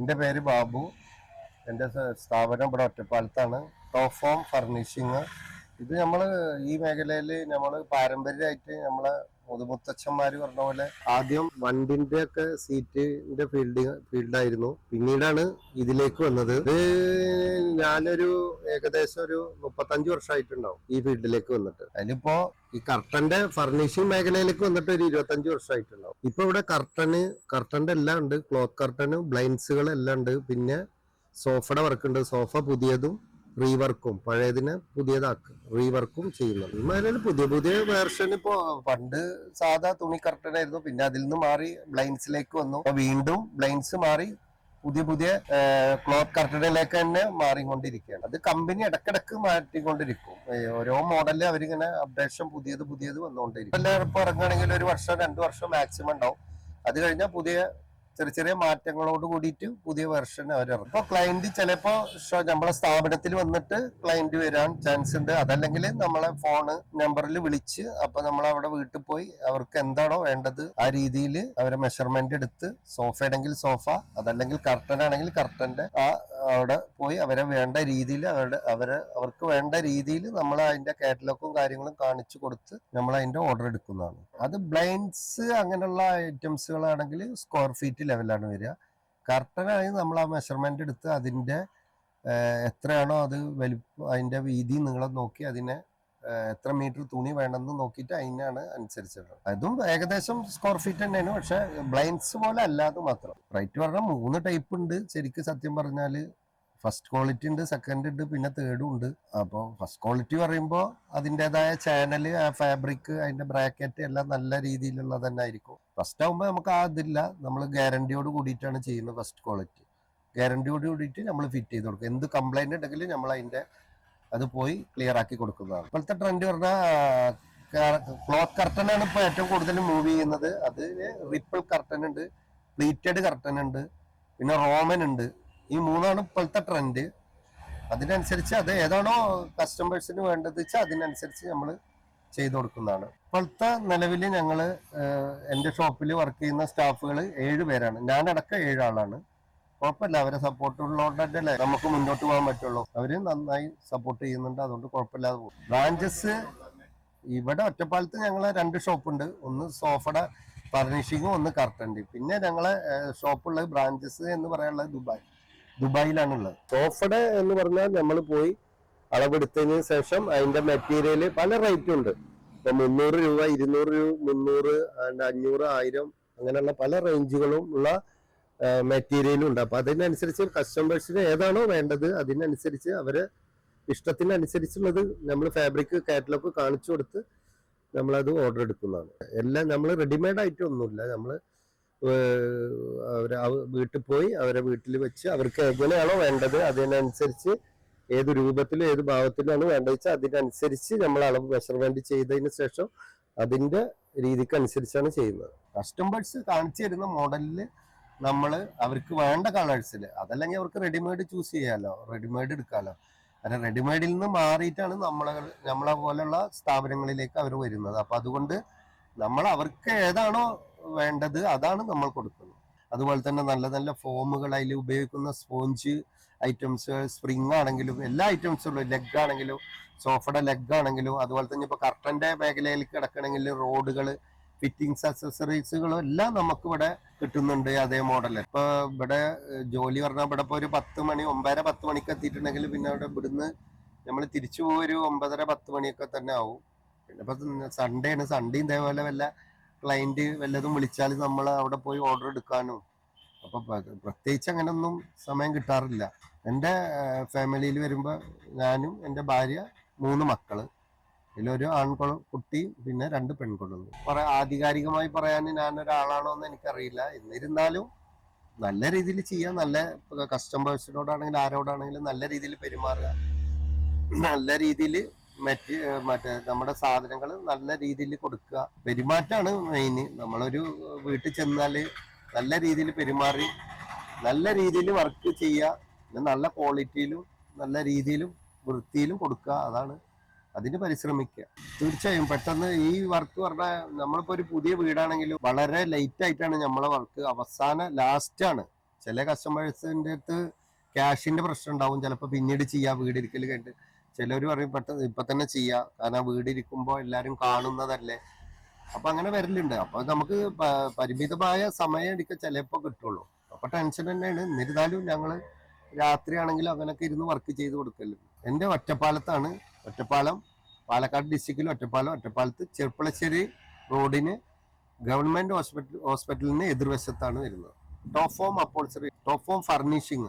എന്റെ പേര് ബാബു. എന്റെ സ്ഥാപനം ഇവിടെ ഒറ്റപ്പാലത്താണ്. ടോപ്പ് ഫോം ഫർണിഷിങ് ഇത് നമ്മൾ ഈ മേഖലയിൽ നമ്മൾ പാരമ്പര്യമായിട്ട് നമ്മളെ മുതുമുത്തച്ഛന്മാർ പറഞ്ഞ പോലെ ആദ്യം വണ്ടിന്റെ ഒക്കെ സീറ്റിന്റെ ഫീൽഡ് ഫീൽഡായിരുന്നു. പിന്നീടാണ് ഇതിലേക്ക് വന്നത്. ഇത് ഞാനൊരു ഏകദേശം ഒരു മുപ്പത്തഞ്ച് വർഷമായിട്ടുണ്ടാവും ഈ ഫീൽഡിലേക്ക് വന്നിട്ട്. അതിനിപ്പോ ഈ കർട്ടന്റെ ഫർണിഷിംഗ് മേഖലയിലേക്ക് വന്നിട്ട് ഒരു ഇരുപത്തഞ്ച് വർഷമായിട്ടുണ്ടാവും ഇപ്പൊ ഇവിടെ കർട്ടന് കർട്ടന്റെ എല്ലാം ഉണ്ട്. ക്ലോത്ത് കർട്ടനും ബ്ലൈൻസുകൾ എല്ലാം ഉണ്ട്. പിന്നെ സോഫയുടെ വർക്ക് ഉണ്ട്. സോഫ പുതിയതും റീവർക്കും പഴയതിനെ പുതിയതാക്കും റീവർക്കും ചെയ്യുന്നത്. ഈ പുതിയ പുതിയ വേർഷൻ ഇപ്പോ പണ്ട് സാധാ തുണി കർട്ടൻ ആയിരുന്നു. പിന്നെ അതിൽ നിന്ന് മാറി ബ്ലൈൻസിലേക്ക് വന്നു. വീണ്ടും ബ്ലൈൻസ് മാറി പുതിയ പുതിയ ക്ലോത്ത് കർട്ടനിലേക്ക് തന്നെ മാറിക്കൊണ്ടിരിക്കുകയാണ്. അത് കമ്പനി ഇടക്കിടക്ക് മാറ്റിക്കൊണ്ടിരിക്കും. ഓരോ മോഡലിൽ അവരിങ്ങനെ അപ്ഡേഷൻ പുതിയത് പുതിയത് വന്നുകൊണ്ടിരിക്കും. എല്ലാവരും ഇപ്പൊ ഇറങ്ങുകയാണെങ്കിൽ ഒരു വർഷം രണ്ടു വർഷം മാക്സിമം ഉണ്ടാവും. അത് കഴിഞ്ഞാൽ പുതിയ ചെറിയ ചെറിയ മാറ്റങ്ങളോട് കൂടിയിട്ട് പുതിയ വെർഷൻ അവർ ഇപ്പൊ ക്ലയന്റ് ചിലപ്പോ ഷോ- നമ്മളെ സ്ഥാപനത്തിൽ വന്നിട്ട് ക്ലയന്റ് വരാൻ ചാൻസ് ഉണ്ട്. അതല്ലെങ്കിൽ നമ്മളെ ഫോണ് നമ്പറിൽ വിളിച്ച് അപ്പൊ നമ്മൾ അവിടെ വീട്ടിൽ പോയി അവർക്ക് എന്താണോ വേണ്ടത് ആ രീതിയിൽ അവരെ മെഷർമെന്റ് എടുത്ത് സോഫ സോഫ അതല്ലെങ്കിൽ കർട്ടൻ ആണെങ്കിൽ കർട്ടന്റെ ആ അവിടെ പോയി അവരെ വേണ്ട രീതിയിൽ അവരുടെ അവരെ അവർക്ക് വേണ്ട രീതിയിൽ നമ്മൾ അതിന്റെ കാറ്റലോഗും കാര്യങ്ങളും കാണിച്ചു കൊടുത്ത് നമ്മൾ അതിന്റെ ഓർഡർ എടുക്കുന്നതാണ്. അത് ബ്ലൈൻഡ്സ് അങ്ങനെയുള്ള ഐറ്റംസുകളാണെങ്കിൽ സ്ക്വയർ ഫീറ്റ് ലെവലാണ് വരിക. കർട്ടനായി നമ്മൾ ആ മെഷർമെന്റ് എടുത്ത് അതിന്റെ എത്രയാണോ അത് വലിപ്പം അതിന്റെ വീതി നിങ്ങളെ നോക്കി അതിനെ എത്ര മീറ്റർ തുണി വേണമെന്ന് നോക്കിയിട്ട് അതിനാണ് അനുസരിച്ചത് അതും ഏകദേശം സ്ക്വയർ ഫീറ്റ് തന്നെയാണ് പക്ഷെ ബ്ലൈൻഡ്സ് പോലെ അല്ലാതെ മാത്രം. റൈറ്റ് പറഞ്ഞാൽ മൂന്ന് ടൈപ്പ് ഉണ്ട്. ശരിക്കും സത്യം പറഞ്ഞാൽ ഫസ്റ്റ് ക്വാളിറ്റി ഉണ്ട് സെക്കൻഡ് ഉണ്ട് പിന്നെ തേർഡും ഉണ്ട്. അപ്പോൾ ഫസ്റ്റ് ക്വാളിറ്റി പറയുമ്പോൾ അതിന്റെതായ ചാനൽ ഫാബ്രിക് അതിന്റെ ബ്രാക്കറ്റ് എല്ലാം നല്ല രീതിയിലുള്ളത് തന്നെ ആയിരിക്കും. ഫസ്റ്റ് ആകുമ്പോൾ നമുക്ക് ആ നമ്മൾ ഗ്യാരണ്ടിയോട് കൂടിയിട്ടാണ് ചെയ്യുന്നത് ഫസ്റ്റ് ക്വാളിറ്റി ഗ്യാരണ്ടിയോട് കൂടിയിട്ട് നമ്മൾ ഫിറ്റ് ചെയ്ത് കൊടുക്കും എന്ത് കംപ്ലൈന്റ് ഉണ്ടെങ്കിലും നമ്മൾ അതിന്റെ അത് പോയി ക്ലിയർ ആക്കി കൊടുക്കുന്നതാണ്. ഇപ്പോഴത്തെ ട്രെൻഡ് പറഞ്ഞാൽ ക്ലോത്ത് കർട്ടൺ ആണ് ഇപ്പോൾ ഏറ്റവും കൂടുതൽ മൂവ് ചെയ്യുന്നത്. അതിന് റിപ്പിൾ കർട്ടൻ ഉണ്ട് പ്ലീറ്റഡ് കർട്ടൻ ഉണ്ട് പിന്നെ റോമൻ ഉണ്ട്. ഈ മൂന്നാണ് ഇപ്പോഴത്തെ ട്രെൻഡ് അതിനനുസരിച്ച് അത് ഏതാണോ കസ്റ്റമേഴ്സിന് വേണ്ടത് വെച്ചാൽ അതിനനുസരിച്ച് നമ്മൾ ചെയ്തു കൊടുക്കുന്നതാണ്. ഇപ്പോഴത്തെ നിലവിൽ ഞങ്ങൾ എന്റെ ഷോപ്പിൽ വർക്ക് ചെയ്യുന്ന സ്റ്റാഫുകൾ ഏഴ് പേരാണ്. ഞാനടക്കം ഏഴ് ആളാണ്. കുഴപ്പമില്ല. അവരെ സപ്പോർട്ട് ഉള്ളതുകൊണ്ടല്ലേ നമുക്ക് മുന്നോട്ട് പോകാൻ പറ്റുള്ളൂ. അവർ നന്നായി സപ്പോർട്ട് ചെയ്യുന്നുണ്ട്. അതുകൊണ്ട് കുഴപ്പമില്ലാതെ പോകും. ബ്രാഞ്ചസ് ഇവിടെ ഒറ്റപ്പാലത്ത് ഞങ്ങളെ രണ്ട് ഷോപ്പുണ്ട് ഒന്ന് സോഫയുടെ ഫർണിഷിങ്ങും ഒന്ന് കർട്ടന്റെ പിന്നെ ഞങ്ങളെ ഷോപ്പുള്ളത് ബ്രാഞ്ചസ് എന്ന് പറയാനുള്ളത് ദുബായ്. ദുബായിലാണുള്ളത്. സോഫയുടെ എന്ന് പറഞ്ഞാൽ നമ്മൾ പോയി അളവെടുത്തതിന് ശേഷം അതിന്റെ മെറ്റീരിയൽ പല റേറ്റും ഉണ്ട്. ഇപ്പൊ മുന്നൂറ് രൂപ ഇരുന്നൂറ് രൂപ മുന്നൂറ് അഞ്ഞൂറ് ആയിരം അങ്ങനെയുള്ള പല റേഞ്ചുകളും ഉള്ള മെറ്റീരിയലും ഉണ്ട്. അപ്പൊ അതിനനുസരിച്ച് കസ്റ്റമേഴ്സിന് ഏതാണോ വേണ്ടത് അതിനനുസരിച്ച് അവരെ ഇഷ്ടത്തിനനുസരിച്ചുള്ളത് നമ്മൾ ഫാബ്രിക് കാറ്റലോഗ് കാണിച്ചു കൊടുത്ത് നമ്മളത് ഓർഡർ എടുക്കുന്നതാണ്. എല്ലാം നമ്മൾ റെഡിമെയ്ഡ് ആയിട്ട് ഒന്നുമില്ല. നമ്മൾ അവരെ അവ- വീട്ടിൽ പോയി അവരെ വീട്ടിൽ വെച്ച് അവർക്ക് എങ്ങനെയാണോ വേണ്ടത് അതിനനുസരിച്ച് ഏത് രൂപത്തിലും ഏത് ഭാവത്തിലാണ് വേണ്ടത് വെച്ചാൽ അതിനനുസരിച്ച് നമ്മൾ അളവ് മെഷർമെന്റ് ചെയ്തതിന് ശേഷം അതിന്റെ രീതിക്ക് അനുസരിച്ചാണ് ചെയ്യുന്നത്. കസ്റ്റമേഴ്സ് കാണിച്ചു തരുന്ന മോഡലിൽ നമ്മൾ അവർക്ക് വേണ്ട കളേഴ്സിൽ അതല്ലെങ്കിൽ അവർക്ക് റെഡിമെയ്ഡ് ചൂസ് ചെയ്യാമല്ലോ റെഡിമെയ്ഡ് എടുക്കാമല്ലോ കാരണം റെഡിമെയ്ഡിൽ നിന്ന് മാറിയിട്ടാണ് നമ്മളെ നമ്മളെ പോലുള്ള സ്ഥാപനങ്ങളിലേക്ക് അവർ വരുന്നത്. അപ്പൊ അതുകൊണ്ട് നമ്മൾ അവർക്ക് ഏതാണോ വേണ്ടത് അതാണ് നമ്മൾ കൊടുക്കുന്നത്. അതുപോലെ തന്നെ നല്ല നല്ല ഫോമുകൾ അതിൽ ഉപയോഗിക്കുന്ന സ്പോഞ്ച് ഐറ്റംസ് സ്പ്രിങ് ആണെങ്കിലും എല്ലാ ഐറ്റംസും ലെഗ് ആണെങ്കിലും സോഫയുടെ ലെഗ് ആണെങ്കിലും അതുപോലെ തന്നെ ഇപ്പൊ കർട്ടന്റെ മേഖലയിലേക്ക് കിടക്കണമെങ്കിൽ റോഡുകൾ ഫിറ്റിങ്സ് അക്സസറീസുകളും എല്ലാം നമുക്ക് ഇവിടെ കിട്ടുന്നുണ്ട് അതേ മോഡൽ ഇപ്പൊ ഇവിടെ ജോലി പറഞ്ഞാൽ ഇവിടെ ഇപ്പൊ ഒരു പത്ത് മണി ഒമ്പതര പത്ത് മണിക്ക് എത്തിയിട്ടുണ്ടെങ്കിൽ പിന്നെ അവിടെ ഇവിടുന്ന് നമ്മൾ തിരിച്ചു പോകും ഒരു ഒമ്പതര പത്ത് മണിയൊക്കെ തന്നെ ആവും. പിന്നെ ഇപ്പൊ സൺഡേ ആണ്. സൺഡേയും ഇതേപോലെ വല്ല ക്ലയന്റ് വല്ലതും വിളിച്ചാൽ നമ്മൾ അവിടെ പോയി ഓർഡർ എടുക്കാനും. അപ്പൊ പ്രത്യേകിച്ച് അങ്ങനെ ഒന്നും സമയം കിട്ടാറില്ല. എന്റെ ഫാമിലിയിൽ വരുമ്പോൾ ഞാനും എന്റെ ഭാര്യ മൂന്ന് മക്കൾ. ഇതിലൊരു ആൺകുള കുട്ടിയും പിന്നെ രണ്ട് പെൺകുട്ടികളും കുറെ ആധികാരികമായി പറയാൻ ഞാൻ ഒരാളാണോ എന്ന് എനിക്കറിയില്ല. എന്നിരുന്നാലും നല്ല രീതിയിൽ ചെയ്യാം. നല്ല കസ്റ്റമേഴ്സിനോടാണെങ്കിലും ആരോടാണെങ്കിലും നല്ല രീതിയിൽ പെരുമാറുക. നല്ല രീതിയിൽ മറ്റ് മറ്റേ നമ്മുടെ സാധനങ്ങൾ നല്ല രീതിയിൽ കൊടുക്കുക. പെരുമാറ്റമാണ് മെയിൻ നമ്മളൊരു വീട്ടിൽ ചെന്നാൽ നല്ല രീതിയിൽ പെരുമാറി നല്ല രീതിയിൽ വർക്ക് ചെയ്യുക. പിന്നെ നല്ല ക്വാളിറ്റിയിലും നല്ല രീതിയിലും വൃത്തിയിലും കൊടുക്കുക. അതാണ് അതിന് പരിശ്രമിക്കുക. തീർച്ചയായും പെട്ടെന്ന് ഈ വർക്ക് പറഞ്ഞാൽ നമ്മളിപ്പോ ഒരു പുതിയ വീടാണെങ്കിലും വളരെ ലൈറ്റ് ആയിട്ടാണ് നമ്മളെ വർക്ക് അവസാന ലാസ്റ്റ് ആണ്. ചില കസ്റ്റമേഴ്സിന്റെ അടുത്ത് ക്യാഷിന്റെ പ്രശ്നം ഉണ്ടാവും. ചിലപ്പോൾ പിന്നീട് ചെയ്യാം വീടിരിക്കൽ കണ്ട്. ചിലർ പറയും പെട്ടെന്ന് ഇപ്പൊ തന്നെ ചെയ്യാം. കാരണം വീടിരിക്കുമ്പോൾ എല്ലാരും കാണുന്നതല്ലേ. അപ്പൊ അങ്ങനെ വരലുണ്ട്. അപ്പൊ നമുക്ക് പരിമിതമായ സമയം എടുക്ക ചിലപ്പോ കിട്ടുള്ളൂ. അപ്പൊ ടെൻഷൻ തന്നെയാണ്. എന്നിരുന്നാലും ഞങ്ങൾ രാത്രിയാണെങ്കിലും അങ്ങനെയൊക്കെ ഇരുന്ന് വർക്ക് ചെയ്ത് കൊടുക്കല്ലോ എന്റെ ഒറ്റപ്പാലത്താണ് ഒറ്റപ്പാലം പാലക്കാട് ഡിസ്ട്രിക്റ്റിൽ ഒറ്റപ്പാലം ഒറ്റപ്പാലത്ത് ചെർപ്പളശ്ശേരി റോഡിന് ഗവൺമെന്റ് ഹോസ്പിറ്റൽ ഹോസ്പിറ്റലിന് എതിർവശത്താണ് വരുന്നത്. Top form upholstery top form furnishing